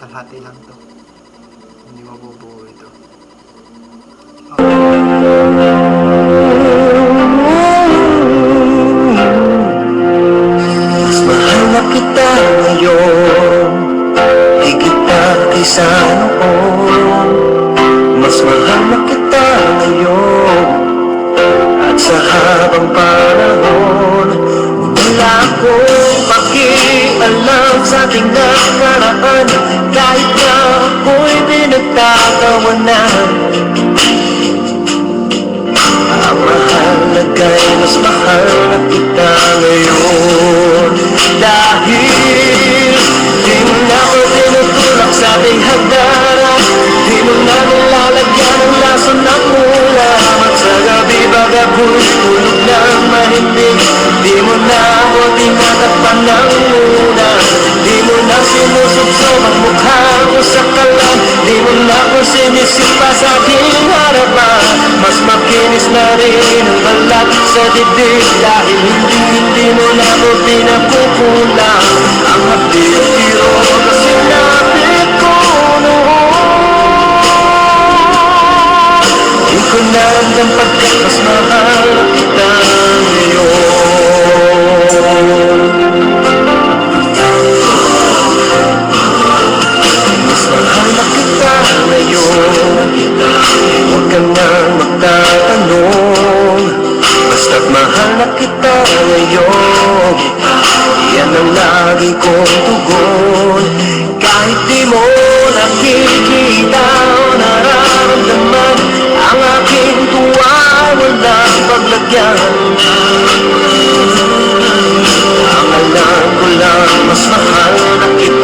kalahati lang to. Hindi mabubuo ito. Mas mahal na kita ngayon Higit pa kaysa noon Mas mahal na kita ngayon At sa habang panahon sa ating nakaraan Kahit na ako'y pinagtatawanan. Ang mahalaga'y mas mahal na kita ngayon. Dahil di mo na ako tinutulak sa ating hagdanan Di mo na nilalagyan ng lason ng ulam At sa gabi bag ako'y tulog ng mahimbing Di mo na ako tinatakpan ng na sinusubsob ang mukha ko sa kalan Di mo na ako sinisipa sa aking harapan. Mas makinis na rin ang balat sa dibdib Dahil hindi, hindi mo na ako pinapukulang Ang hapit-tiro na sinabi ko noon. Di ko naramdam pagkat mas mahal tugon. Kahit di mo nakikita o nararamdaman Ang aking tuwa. Walang paglagyan. Ang alam ko lang, mas mahal na kita